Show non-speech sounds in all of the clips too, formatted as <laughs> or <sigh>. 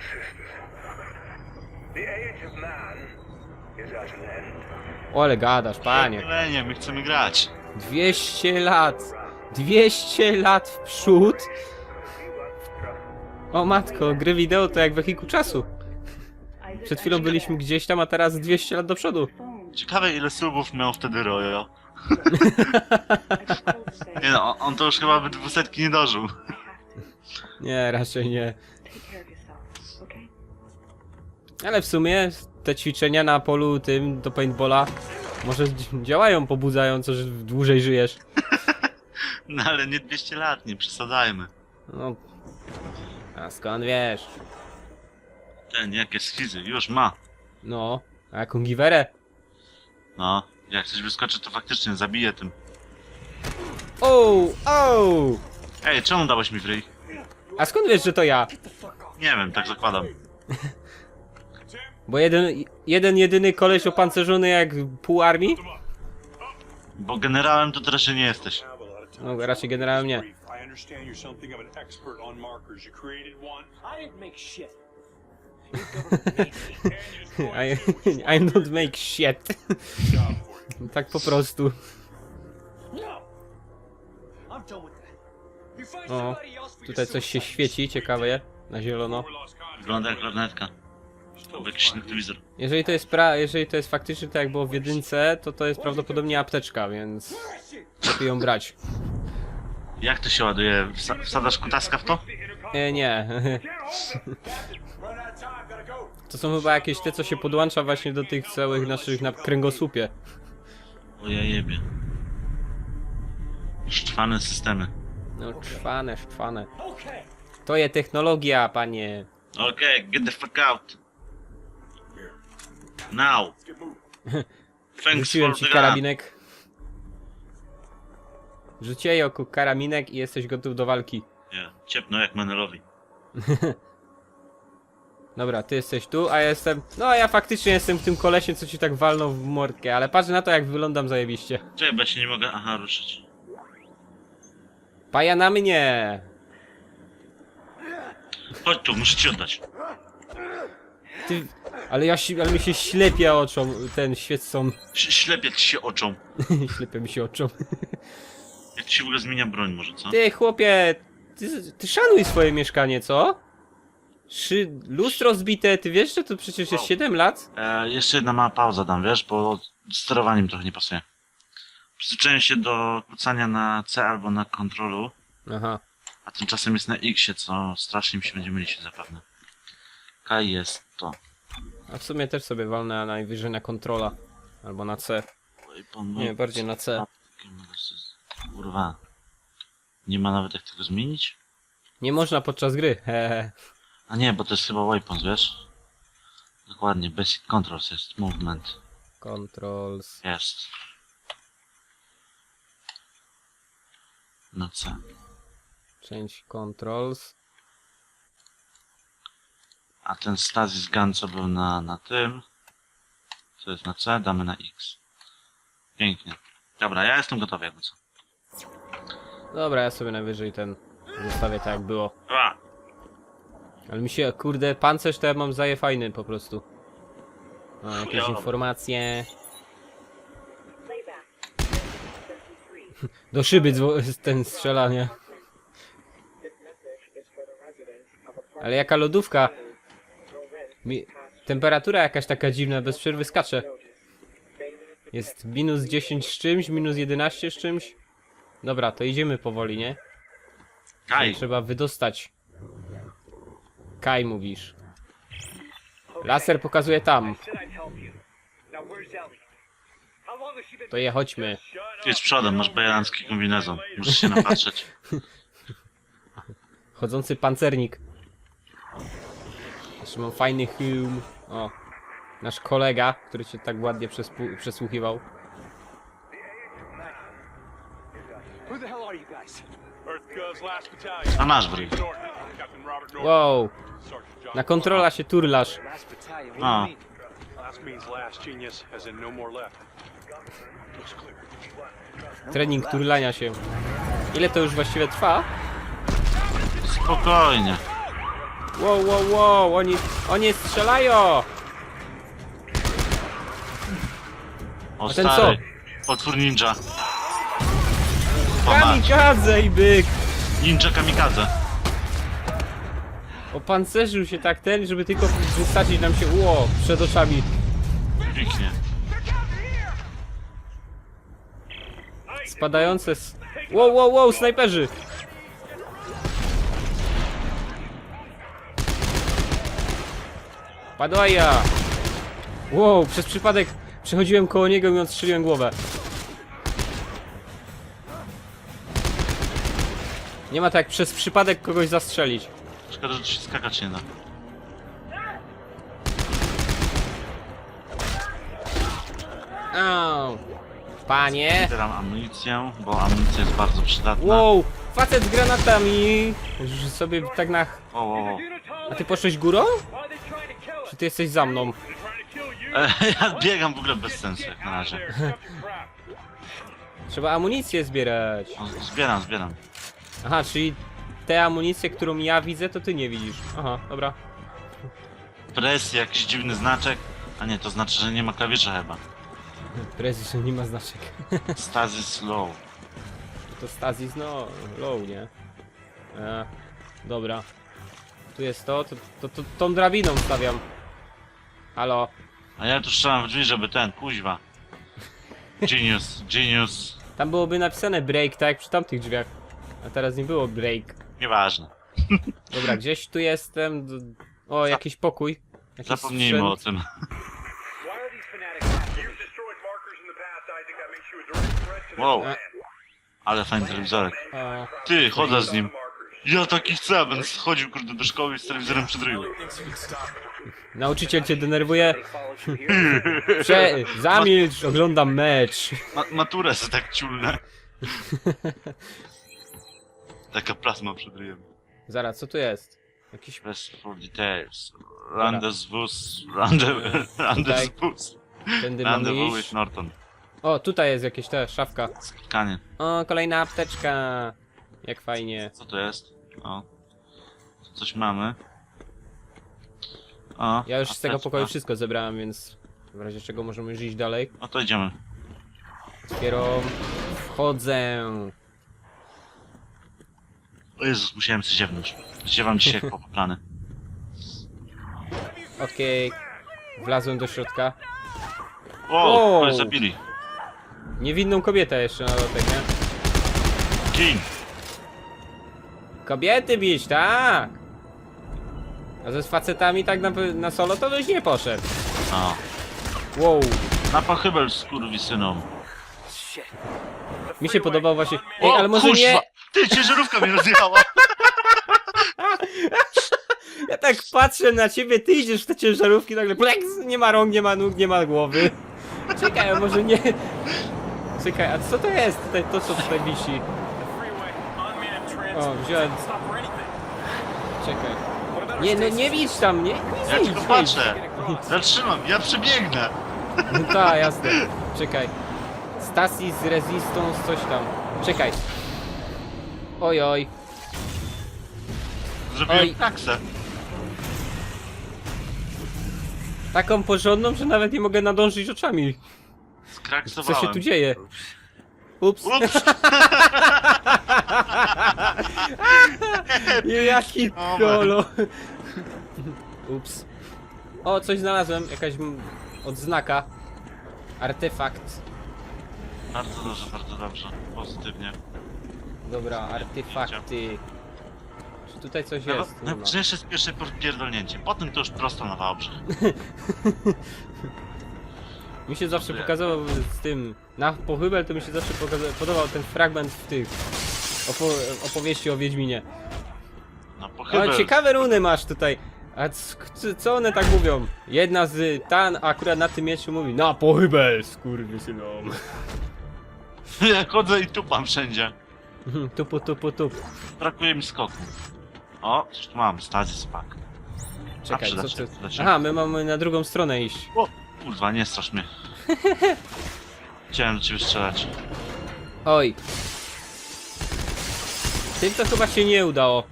sisters. The age of man is at an end. O, ale gadasz, panie. Ale nie, my chcemy grać. 200 lat. 200 lat w przód. O matko, gry wideo to jak wehikuł czasu. Przed chwilą byliśmy gdzieś tam, a teraz 200 lat do przodu. Ciekawe ile subów miał wtedy Rojo. Nie no, on- on to już chyba by dwusetki nie dożył. Nie, raczej nie. Ale w sumie te ćwiczenia na polu tym do paintballa może dzi- <laughs> działają pobudzająco, że dłużej żyjesz. <laughs> No ale nie 200 lat, nie przesadzajmy. No. A skąd wiesz? Ten, jakie schizy, już ma. No. A jaką giwerę? No, jak coś wyskoczy, to faktycznie zabije tym. O, o! Ej, czemu dałeś mi w ryj? A skąd wiesz, że to ja? Nie wiem, tak zakładam. <laughs> Bo jeden, jeden jedyny koleś opancerzony jak pół armii? Bo generałem to teraz nie jesteś. No, raczej generalnie nie. I understand you're something of an expert on markers. You created one. I didn't make shit. I, I don't make shit. Job for you. tak po prostu. No! I'm done with that. You find O, somebody else for tutaj coś się świeci, ciekawe, na zielono. Wygląda jak lornetka. Jeżeli to jest pra, jeżeli to jest faktycznie tak jak było w jedynce, to to jest prawdopodobnie apteczka, więc lepiej ją brać. Jak to się ładuje? Wsa wsadzasz kutaska w to? Nie. Go. To są chyba jakieś te, co się podłącza właśnie do tych całych naszych na kręgosłupie. O ja jebie. Szczwane systemy. No, szwane. Okay. To jest technologia, panie. Okej, get the fuck out. Now. Thanks Rzuciłem for ci the karabinek. Rzuciłem oku karabinek i jesteś gotów do walki. Nie, ciepno jak Manelowi. <laughs> Dobra, ty jesteś tu, a ja jestem... No, a ja faktycznie jestem tym kolesiem, co ci tak walnął w mordkę, ale patrz na to, jak wyglądam zajebiście. Czekaj, bo ja się nie mogę, aha, ruszyć. Paja na mnie! Chodź tu, muszę ci oddać. Ty... Ale ja si- ale mi się ślepia oczom, ten świecą. Ś ślepia ci się oczą. <laughs> ślepia mi się oczom. <laughs> Jak ci się w ogóle zmienia broń może, co? Ty, chłopie, ty, ty szanuj swoje mieszkanie, co? Szy... Lustro zbite, ty wiesz, że to przecież jest 7 lat? E, jeszcze jedna mała pauza dam, wiesz, bo sterowaniem trochę nie pasuje. Przyzwyczaiłem się do kucania na C albo na kontrolu, Aha. a tymczasem jest na X, co strasznie mi się będzie mylić zapewne. K jest to. A w sumie też sobie walnę najwyżej na kontrola. Albo na C. Nie, bardziej na C. Kurwa. Nie ma nawet jak tego zmienić? Nie można podczas gry. Hehe. <laughs> A nie, bo to jest chyba weapons, wiesz? Dokładnie, basic controls jest, movement. Controls. Jest. Na C. Change controls. A ten stasis gun, co był na, na tym, co jest na C, damy na X. Pięknie. Dobra, ja jestem gotowy jakby co. Dobra, ja sobie najwyżej ten zostawię tak jak było. A, Ale mi się, kurde, pancerz to ja mam zaje fajny po prostu. O, jakieś Chujowo. informacje. <laughs> Do szyby dzwo- ten strzelanie. Ale jaka lodówka? Mi... Temperatura jakaś taka dziwna, bez przerwy skacze. Jest minus 10 z czymś, minus 11 z czymś. Dobra, to idziemy powoli, nie? Kaj, Trzeba wydostać. Kaj mówisz. Laser pokazuje tam. To je chodźmy. jedź przodem, masz bajerancki kombinezon. Musisz się napatrzeć. <laughs> Chodzący pancernik. Jeszcze mam fajny hełm. O. Nasz kolega, który się tak ładnie przesłuchiwał. A masz Norton. Wow. Na kontrola się turlasz. Ah. in no. Trening turlania się. Ile to już właściwie trwa? Spokojnie. Wow, wow, wow, oni, oni strzelają! O A ten stary, potwór ninja. Pomacz. Kamikadze i byk! Ninja kamikadze. Opancerzył się tak ten, żeby tylko wysadzić nam się, ło, przed oczami. Pięknie. Spadające s... Wow, wow, wow, snajperzy! Padłaja! Wow, przez przypadek przechodziłem koło niego i odstrzeliłem głowę. Nie ma tak jak przez przypadek kogoś zastrzelić. Szkoda, że tu się skakać nie da. Au. Panie! Zbieram amunicję, bo amunicja jest bardzo przydatna. Wow! Facet z granatami! Że sobie tak na... Wow, wow, wow. A ty poszłeś górą? Czy ty jesteś za mną? <laughs> Ja biegam w ogóle bez sensu jak na razie. <laughs> Trzeba amunicję zbierać. Zbieram, zbieram. Aha, czyli tę amunicję, którą ja widzę, to ty nie widzisz. Aha, dobra. Presja, jakiś dziwny znaczek. A nie, to znaczy, że nie ma klawisza chyba. <laughs> Prezes nie ma znaczek. Stasis low. To Stasis, no, low, nie? E, dobra. Tu jest to, to, to, to tą drabiną stawiam. Halo. A ja tu strzelam w drzwi, żeby ten, kuźwa. Genius, genius. Tam byłoby napisane break, tak jak przy tamtych drzwiach. A teraz nie było break. Nieważne. <laughs> Dobra, gdzieś tu jestem. D- O, jakiś pokój. Jakiś Zapomnijmy o sprzęt. tym. You've destroyed markers in the past, Isaac. That makes you a direct threat to this Wow. Ale fajny telewizorek. A, Ty, chodzę z nim. Ja taki chcę, będę schodził kurde do szkoły z telewizorem przed ryju. nauczyciel cię denerwuje. Prze zamilcz, oglądam mecz. Ma maturę se tak ciulne. <laughs> Taka plasma przed ryjem. Zaraz, co tu jest? Jakiś... Press for details. Rendezvous. Rendezvous. Tędy mamy Rendezvous iść. with Norton. O, tutaj jest jakieś ta szafka. Spotkanie. O, kolejna apteczka. Jak fajnie. Co to jest? O. Tu coś mamy. O. Ja już z tego apteczka. pokoju wszystko zebrałem, więc w razie czego możemy już iść dalej. No to idziemy. Dopiero wchodzę. O Jezus, musiałem się ziewnąć. Ziewam dzisiaj <laughs> jak poplany. Okej. Wlazłem do środka. O, Wow. ale zabili. Niewinną kobietę jeszcze na dodatek, nie? King. Kobiety bić, tak! A ze z facetami tak na, na solo to byś nie poszedł. O. Wow. Na pochybel skurwysynom. Mi się podobał właśnie... Ej, O, ale może kuźwa! nie... Ty, ciężarówka mnie rozjechała! <laughs> Ja tak patrzę na ciebie, ty idziesz w te ciężarówki, nagle pleks, nie ma rąk, nie ma nóg, nie ma głowy. Czekaj, a może nie... Czekaj, a co to jest tutaj, to co tutaj wisi? O, wziąłem... Czekaj. Nie, no nie widz tam, nie, nie Ja tylko patrzę. Zatrzymam, ja przebiegnę. No tak, jasne. Czekaj. Stasis Resistance, coś tam. Czekaj. Oj, oj. Zrobiłem Oj. taksę. Taką porządną, że nawet nie mogę nadążyć oczami. Co Skraksowałem. się tu dzieje? Ups. Ups! <laughs> <laughs> Jaki O, kolo. Ups. O, coś znalazłem. Jakaś m- odznaka. Artefakt. Bardzo dobrze, bardzo dobrze. Pozytywnie. Dobra, artefakty. Czy tutaj coś jest? Nie ma. Najważniejsze jest pierwsze pierdolnięcie. Potem to już prosto na Wałbrzych. <laughs> Mi się zawsze pokazało z tym. Na pochybel to mi się zawsze pokaza- podobał ten fragment w tych opo- opowieści o Wiedźminie. Na O, pochybel. ciekawe runy masz tutaj. A co one tak mówią? Jedna z ta akurat na tym mieczu mówi Na pochybel, skurwysynom. <laughs> Ja chodzę i tupam wszędzie. <laughs> tupu, tupu, tup. Brakuje mi skoku. O, coś tu mam. Stasis pack. Czekaj, co ty... Aha, my mamy na drugą stronę iść. O, kurwa, nie strasz mnie. <laughs> Chciałem do ciebie strzelać. Oj. Tym to chyba się nie udało.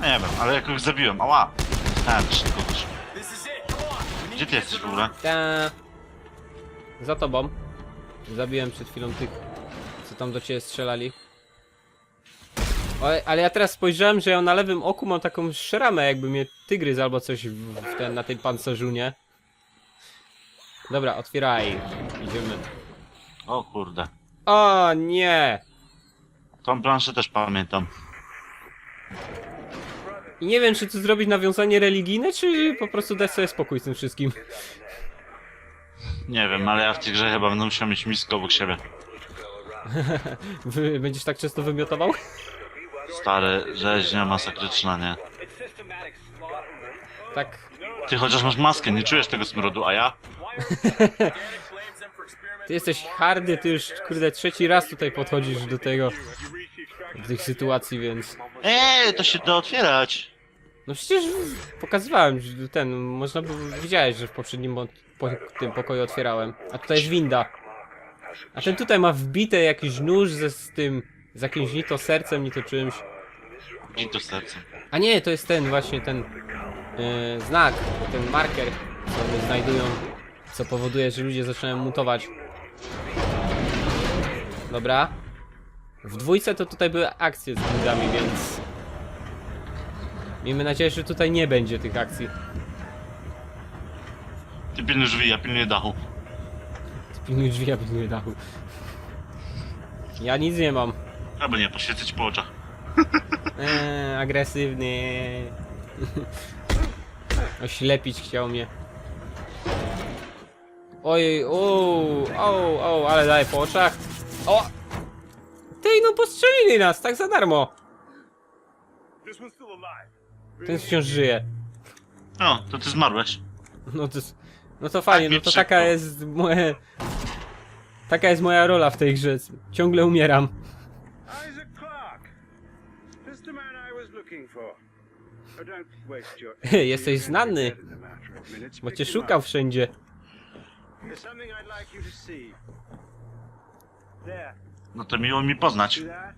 No nie wiem, ale jakoś zabiłem. Ała! Tak, on. We need Gdzie ty jesteś w ogóle? Ta... Za tobą. Zabiłem przed chwilą tych, co tam do ciebie strzelali. O, ale ja teraz spojrzałem, że ja na lewym oku mam taką szramę, jakby mnie tygrys albo coś w, w ten, na tej pancerzu, nie? Dobra, otwieraj. Idziemy. O kurde. O nie! Tą planszę też pamiętam. I nie wiem, czy tu zrobić nawiązanie religijne, czy po prostu dać sobie spokój z tym wszystkim. Nie wiem, ale ja w tej grze chyba będę musiał mieć miskę obok siebie. <laughs> Wy, będziesz tak często wymiotował? Stary, rzeźnia masakryczna, nie? Tak. Ty chociaż masz maskę, nie czujesz tego smrodu, a ja? <laughs> Ty jesteś hardy, ty już kurde trzeci raz tutaj podchodzisz do tego, do tych sytuacji, więc... Eee, to się da otwierać. No przecież pokazywałem, że ten, można by, widziałeś, że w poprzednim mo- po, tym pokoju otwierałem. A tutaj jest winda. A ten tutaj ma wbite jakiś nóż ze z tym, z jakimś ni to sercem, ni to czymś. Gin to sercem. A nie, to jest ten właśnie, ten yy, znak, ten marker, co oni znajdują, co powoduje, że ludzie zaczynają mutować. Dobra. W dwójce to tutaj były akcje z budami, więc... Miejmy nadzieję, że tutaj nie będzie tych akcji. Ty pilnuj drzwi, ja pilnuję dachu. Pilnuj drzwi, ja pilnuję dachu. Ja nic nie mam. Albo nie, poświecać po oczach. Eee, agresywny. <laughs> Oślepić chciał mnie. Ojej, o, o, o, ale daje po oczach. O! Ty, no postrzelili nas, tak za darmo. Ten wciąż żyje. O, to ty zmarłeś. No to, no to fajnie, mi no to taka jest moje... Taka jest moja rola w tej grze. Ciągle umieram. Isaac Clarke. This the man I was looking for. Oh, <laughs> Jesteś znany, bo cię szukał wszędzie. No to miło mi poznać. See that?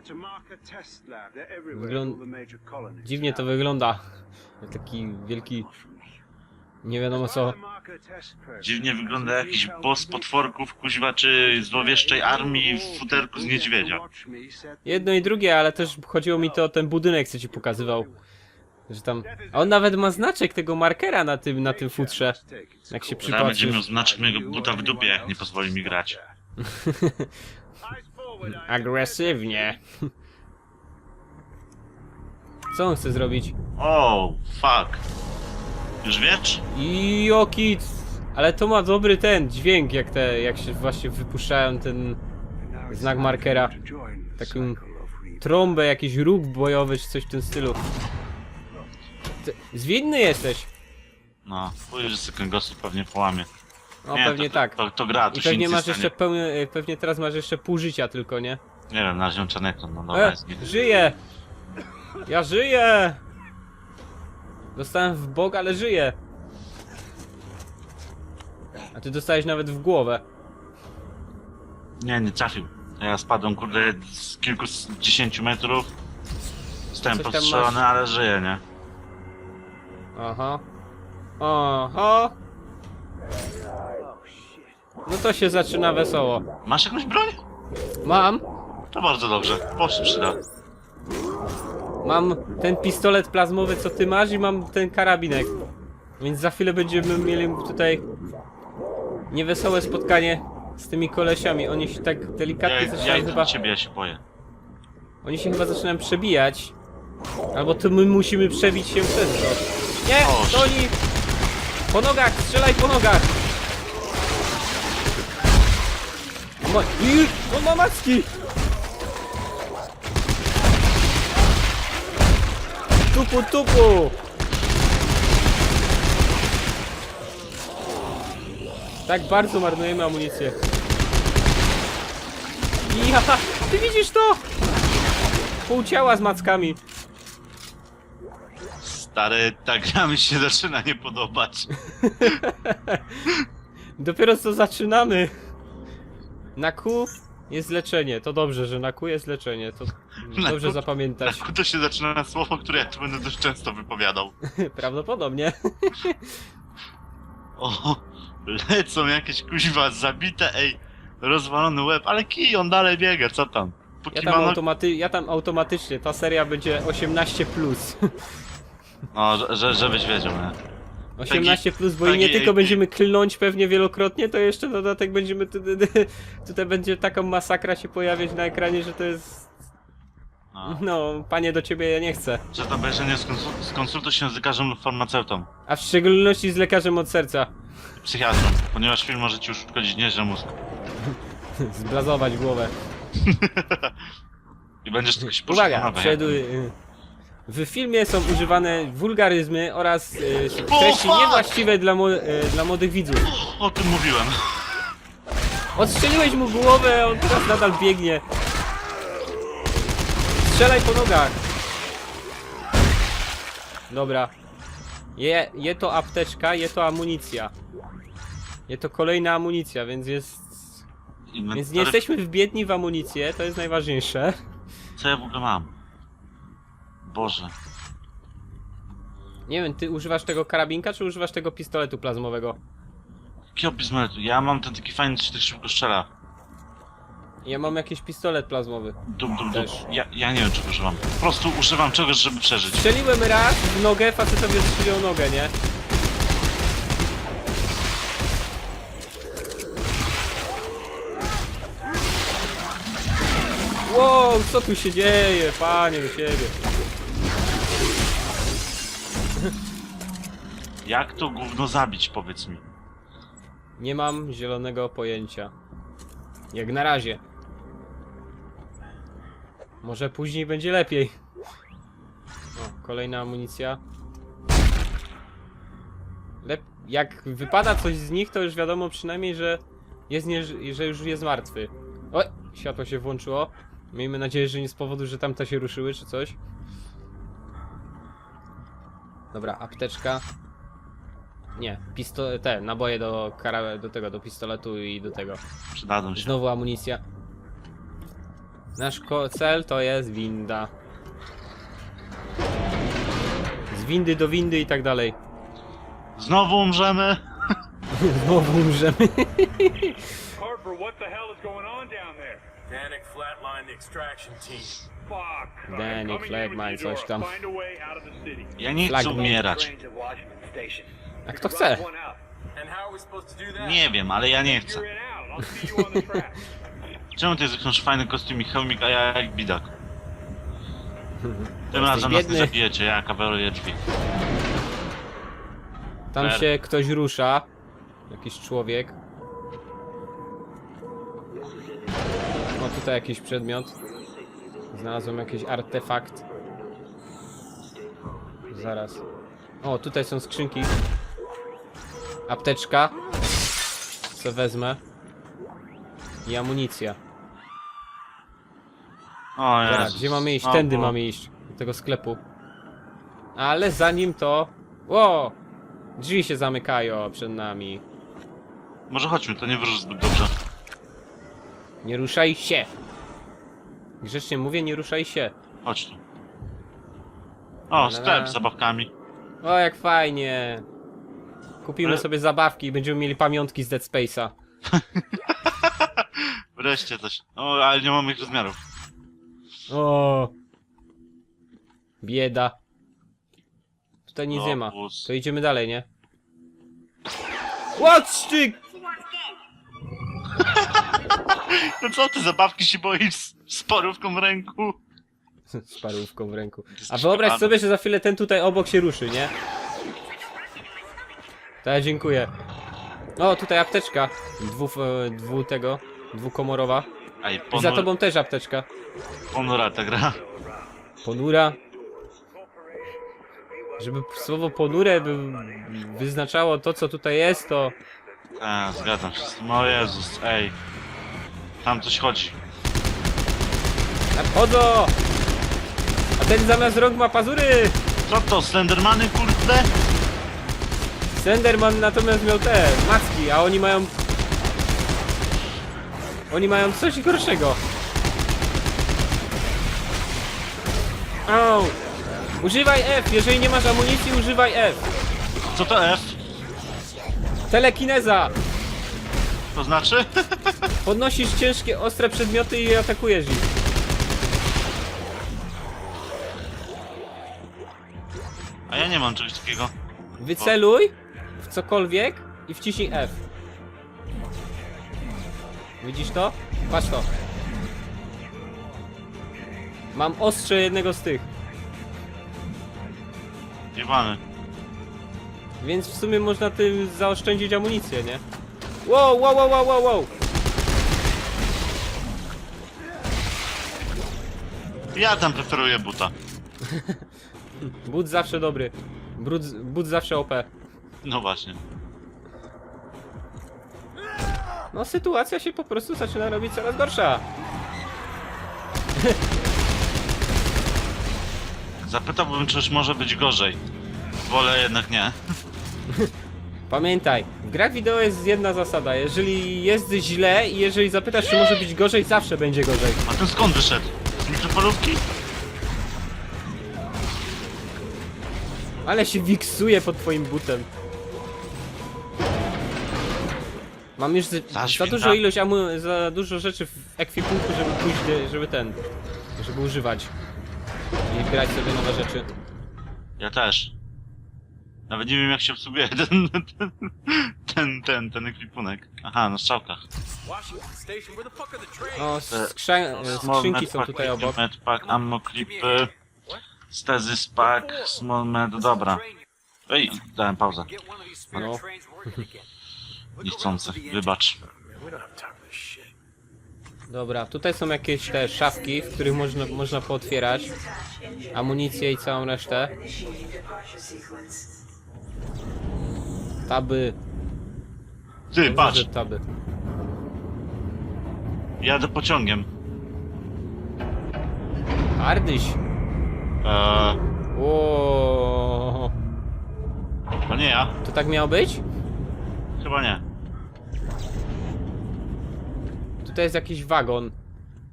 It's a marker test lab. They're everywhere. Wygląd-. Dziwnie to wygląda. Taki wielki... Nie wiadomo co. Dziwnie wygląda jakiś boss potworków, kuźwa, czy złowieszczej armii w futerku z niedźwiedzia. Jedno i drugie, ale też chodziło mi to o ten budynek, co ci pokazywał. Że tam... A on nawet ma znaczek tego markera na tym, na tym futrze. Jak się Zaraz będzie miał przypatrzysz. znaczek mojego buta w dupie, jak nie pozwoli mi grać. <laughs> Agresywnie. Co on chce zrobić? O, fuck. Już wiesz? Joki! Ale to ma dobry ten dźwięk, jak te, jak się właśnie wypuszczają ten znak markera. Taką trąbę, jakiś róg bojowy, czy coś w tym stylu. Zwinny jesteś! No, chuj, że sobie kręgosłup pewnie połamie. No nie, pewnie to, tak. To, to gra, to I się pewnie nic nie masz stanie. jeszcze pełny, pewnie teraz masz jeszcze pół życia tylko, nie? Nie wiem, na razie czarnego, no dobra, E, jest git. żyję! Ja żyję! Dostałem w bok, ale żyję. A ty dostałeś nawet w głowę. Nie, nie trafił. Ja spadłem, kurde, z kilkudziesięciu metrów. Zostałem Coś tam masz? ale żyję, nie? Aha. Oho. No to się zaczyna wesoło. Masz jakąś broń? Mam, To bardzo dobrze, po się przyda. mam ten pistolet plazmowy, co ty masz i mam ten karabinek. Więc za chwilę będziemy mieli tutaj niewesołe spotkanie z tymi kolesiami. Oni się tak Ja, delikatnie ja zaczynają idę chyba... do ciebie, ja się boję. Oni się chyba zaczynają przebijać. Albo to my musimy przebić się przez to. Nie! O, To oni... Po nogach! Strzelaj po nogach! Ma... On ma macki! Tupu, tupu! Tak bardzo marnujemy amunicję. Ja, <laughs> ty widzisz to? Pół ciała z mackami. Stary, ta gra mi się zaczyna nie podobać. <laughs> Dopiero co zaczynamy. Na Q Jest leczenie, to dobrze, że na Q jest leczenie, to <laughs> dobrze zapamiętać. To się zaczyna na słowo, które ja tu będę dość często wypowiadał. <laughs> Prawdopodobnie. O, lecą jakieś kuźwa zabite, ej, rozwalony łeb, ale kij, on dalej biega, co tam? Ja tam, no... automaty ja tam automatycznie, ta seria będzie 18+. Plus. No, że- że, żebyś wiedział, nie? 18 plus, bo i nie tylko będziemy klnąć pewnie wielokrotnie, to jeszcze dodatek będziemy. tu- tu- <laughs> tu- Tutaj będzie taka masakra się pojawiać na ekranie, że to jest. No. No, panie do ciebie ja nie chcę. Że to obejrzenie skonsul skonsultuj się z lekarzem lub farmaceutą, A w szczególności z lekarzem od serca. psychiatrą, ponieważ film może ci uszkodzić nieźle mózg. <laughs> Zblazować głowę. <laughs> I będziesz tylko się Uwaga, y, w filmie są używane wulgaryzmy oraz y, treści niewłaściwe dla, mo- y, dla młodych widzów. O tym mówiłem. Odstrzeliłeś mu głowę, on teraz nadal biegnie. Strzelaj po nogach. Dobra. Je, je to apteczka, je to amunicja. Je to kolejna amunicja, więc jest... Inwentory- Więc nie jesteśmy wbiedni w amunicję, to jest najważniejsze. Co ja w ogóle mam? Boże. Nie wiem, ty używasz tego karabinka, czy używasz tego pistoletu plazmowego? Jakiego bizmetu? Ja mam ten taki fajny, co tak szybko strzela. Ja mam jakiś pistolet plazmowy. Dum, dum, dum. Też. Ja, ja nie wiem czego używam. Po prostu używam czegoś, żeby przeżyć. Strzeliłem raz w nogę, facetowi odstrzelił nogę, nie? Wow, co tu się dzieje, panie do siebie. Jak to gówno zabić, powiedz mi? Nie mam zielonego pojęcia. Jak na razie. Może później będzie lepiej. O, kolejna amunicja. Lep jak wypada coś z nich, to już wiadomo przynajmniej, że jest nie, że już jest martwy. O, światło się włączyło. Miejmy nadzieję, że nie z powodu, że tamte się ruszyły czy coś. Dobra, apteczka. Nie, pisto te naboje do kara do tego, do pistoletu i do tego. Przydadzą się. Znowu amunicja. Nasz cel to jest winda. Z windy do windy i tak dalej. Znowu umrzemy? <laughs> Znowu umrzemy. Harper, what the hell is going on down there? Danik flatlined the extraction team. Fuck. You, coś tam. Ja nie chcę umierać. A kto chce? Nie wiem, ale ja nie chcę. <laughs> Czemu ty zwykłaś fajny kostium i hełmik, a ja jak bidak? Tym razem nas nie biedny. zabijecie, ja kaweluję drzwi. Tam Fair. się ktoś rusza. Jakiś człowiek. O, tutaj jakiś przedmiot. Znalazłem jakiś artefakt. Zaraz. O, tutaj są skrzynki. Apteczka. Co wezmę. I amunicja. O Dobra, Jezus. gdzie mamy iść? O, Tędy mamy iść. Do tego sklepu. Ale zanim to... Ło! Drzwi się zamykają przed nami. Może chodźmy, to nie wróży zbyt dobrze. Nie ruszaj się! Grzecznie mówię, nie ruszaj się. Chodź tu. O, sklep z zabawkami. O, jak fajnie! Kupimy sobie zabawki i będziemy mieli pamiątki z Dead Space'a. <laughs> Wreszcie coś. O, ale nie mamy ich rozmiarów. O! Bieda. Tutaj nic nie ma. To idziemy dalej, nie? What ty? <laughs> No co ty, zabawki się boisz z, z parówką w ręku? <laughs> Z parówką w ręku. A wyobraź sobie, że za chwilę ten tutaj obok się ruszy, nie? To ja dziękuję. O, tutaj apteczka. Dwu, e, dwu tego. Dwukomorowa. Ej, I za ponur, tobą też apteczka. ponura ta gra. Ponura. Żeby słowo ponure by wyznaczało to, co tutaj jest, to... Tak, zgadzam się z tym. O Jezus, ej. Tam coś chodzi. Nadchodzą! A ten zamiast rąk ma pazury! Co to, Slendermany, kurde? Senderman natomiast miał te, macki, a oni mają... Oni mają coś gorszego. Au! Używaj F, jeżeli nie masz amunicji, używaj F. Co to F? Telekineza! To znaczy? <laughs> Podnosisz ciężkie, ostre przedmioty i atakujesz ich. A ja nie mam czegoś takiego. Wyceluj cokolwiek i wciśnij F. Widzisz to? Patrz to. Mam ostrze jednego z tych, Jebany. więc w sumie można tym zaoszczędzić amunicję, nie? Wow, wow, wow, wow, wow, wow. Ja tam preferuję buta. <laughs> But zawsze dobry. But, but zawsze OP. No właśnie. No sytuacja się po prostu zaczyna robić coraz gorsza. <laughs> Zapytałbym, czy już może być gorzej. Wolę jednak nie. <laughs> Pamiętaj, w grach wideo jest jedna zasada. Jeżeli jest źle i jeżeli zapytasz, czy może być gorzej, zawsze będzie gorzej. A ten skąd wyszedł? Z mikrofalówki? Ale się wiksuje pod twoim butem. Mam już za, dużo ilość amu, za dużo rzeczy w ekwipunku, żeby pójść, żeby ten, żeby używać. I grać sobie nowe rzeczy. Ja też. Nawet nie wiem jak się obsługuje ten, <laughs> ten, ten, ten, ten ekwipunek. Aha, na strzałkach. Washington Station, where the fuck are the trains? O, skrzę, e, skrzynki są tutaj obok. Med pack, ammo clipy, stazys pack, small med, dobra. Ej, dałem pauzę. No. <laughs> Niechcący, wybacz. Dobra, tutaj są jakieś te szafki, w których można, można pootwierać amunicję i całą resztę. Taby, Ty, patrz, Może taby. jadę pociągiem. Ardyś! Eee, O, to nie ja. to tak miało być? Chyba nie. Tutaj jest jakiś wagon.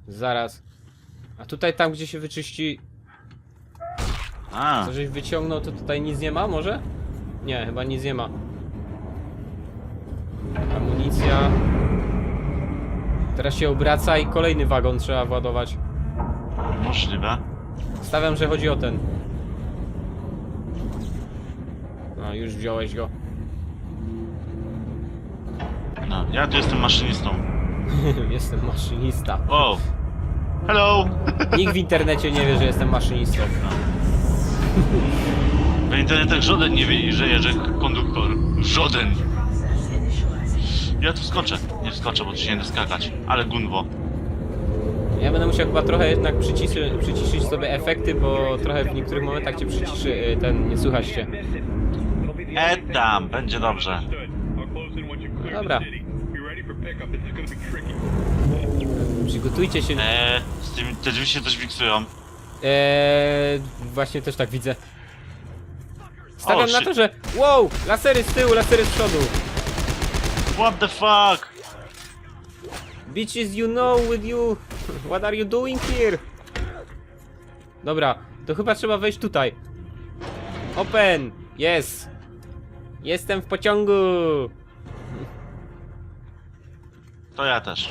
Zaraz. A tutaj tam, gdzie się wyczyści... A, Co żeś wyciągnął, to tutaj nic nie ma może? Nie, chyba nic nie ma. Amunicja. Teraz się obraca i kolejny wagon trzeba władować. możliwe. Stawiam, że chodzi o ten. No, już wziąłeś go. No, ja tu jestem maszynistą. <laughs> jestem maszynista. Wow. Hello! <laughs> Nikt w internecie nie wie, że jestem maszynistą. W internetach żaden nie wie, że jeżdżę konduktor. Żaden! Ja tu skoczę. Nie wskoczę, bo tu się nie da skakać. Ale gunwo. Ja będę musiał chyba trochę jednak przyciszy, przyciszyć sobie efekty, bo trochę w niektórych momentach cię przyciszy y, ten, nie słychać cię. E tam, będzie dobrze. Dobra. Przygotujcie się. Eee, z tym, te drzwi się też wiksują. Eee, właśnie też tak widzę. Stawiam O, na shit. to, że. Wow! Lasery z tyłu, lasery z przodu. What the fuck? Bitches, you know with you. What are you doing here? Dobra, to chyba trzeba wejść tutaj. Open! Yes! Jestem w pociągu! To ja też.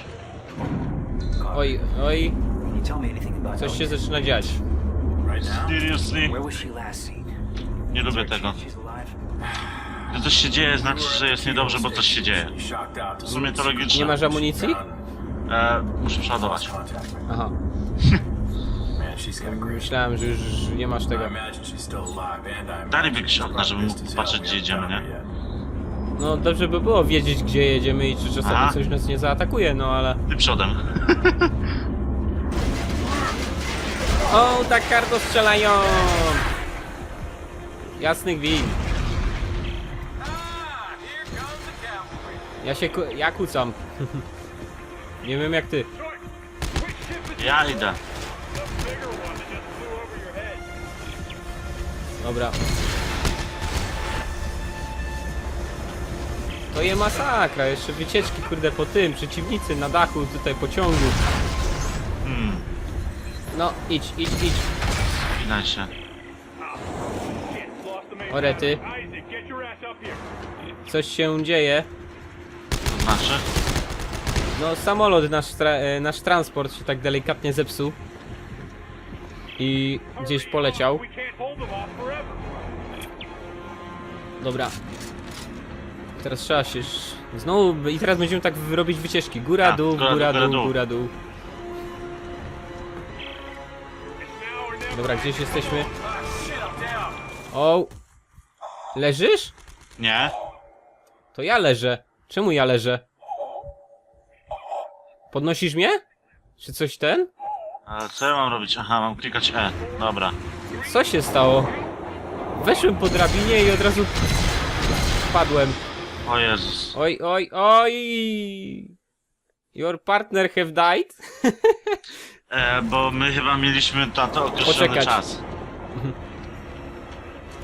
Oj, oj, Can you tell me anything about coś się zaczyna dziać. Right now? Seriously? Where was she last seen? Nie lubię tego. She's alive. Gdy coś się dzieje, znaczy, że jest niedobrze, bo coś się dzieje. Shocked out to W sumie to Nie logiczne. masz amunicji? Eee, muszę przeładować. contact. Aha, Man, she's got a great myślałem, że już nie masz I tego. imagine she's still alive, and I imagine she'll okna, żebym mógł this gdzie jedziemy, nie? No dobrze by było wiedzieć, gdzie jedziemy i czy czasami coś nas nie zaatakuje, no ale... Ty przodem. <laughs> O, tak karto strzelają! Jasny gwint. Here comes the cavalry. Ja się ku... ja kucam. <laughs> nie wiem jak ty. Ja idę. Dobra. To je masakra, jeszcze wycieczki kurde po tym, przeciwnicy na dachu tutaj pociągu. Hmm, No, idź, idź, idź. widać się. Orety. Coś się dzieje. To znaczy? No, samolot, nasz, tra e, nasz transport się tak delikatnie zepsuł. I gdzieś poleciał. Dobra. Teraz trzeba się... Znowu... I teraz będziemy tak robić wycieczki. Góra, Tak, dół, góra, góra, dół, góra, dół, góra, dół. Dobra, gdzieś jesteśmy. O! Leżysz? Nie? To ja leżę. Czemu ja leżę? Podnosisz mnie? Czy coś ten? Ale co ja mam robić? Aha, mam klikać E. Dobra. Co się stało? Weszłem po drabinie i od razu padłem. O Jezus. Oj, oj, oj! Your partner have died? E, bo my chyba mieliśmy na to określony Poczekać. czas.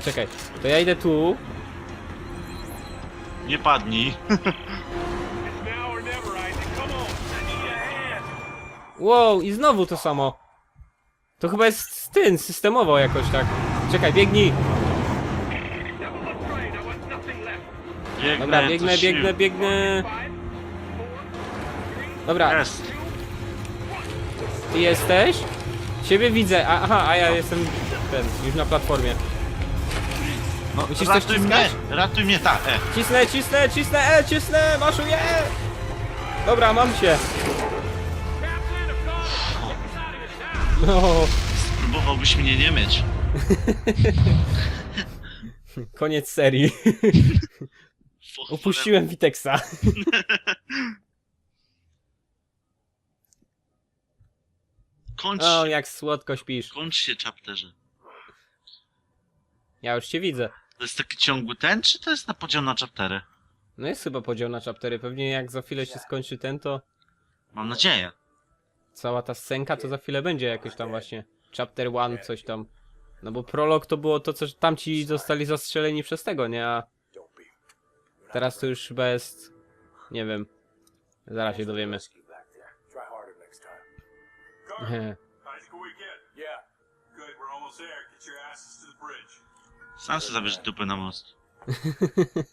Czekaj, to ja idę tu. Nie padnij. Wow, i znowu to samo. To chyba jest ten, systemowo jakoś tak. Czekaj, biegnij. Biegnę, Dobra, biegnę, biegnę, biegnę. Dobra, Jest. ty jesteś? Ciebie widzę, a, aha, a ja jestem ten, już na platformie. No, Musisz coś ratuj mnie, wciskać? ratuj mnie, tak, E. Cisnę, cisnę, cisnę, e, cisnę, maszuję! Dobra, mam się. No, Próbowałbyś mnie nie mieć. <laughs> koniec serii. <laughs> Upuściłem Witeksa. <laughs> Kończ, O, jak słodko śpisz. kończ się, chapterze. Ja już cię widzę. To jest taki ciągły ten, czy to jest na podział na chaptery? No jest chyba podział na chaptery. Pewnie jak za chwilę się skończy ten, to Mam nadzieję. cała ta scenka to za chwilę będzie jakoś tam właśnie. Chapter 1, coś tam. No bo prolog to było to, co tamci zostali zastrzeleni przez tego, nie? A teraz to już chyba jest... Nie wiem. Zaraz się dowiemy. Sam sobie zabierz dupę na most. <laughs>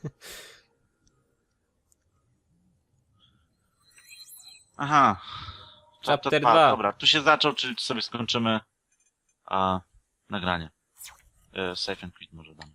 Aha. Chapter dwa, dwa. Dobra, tu się zaczął, czyli sobie skończymy a, nagranie. E, save and quit może dam.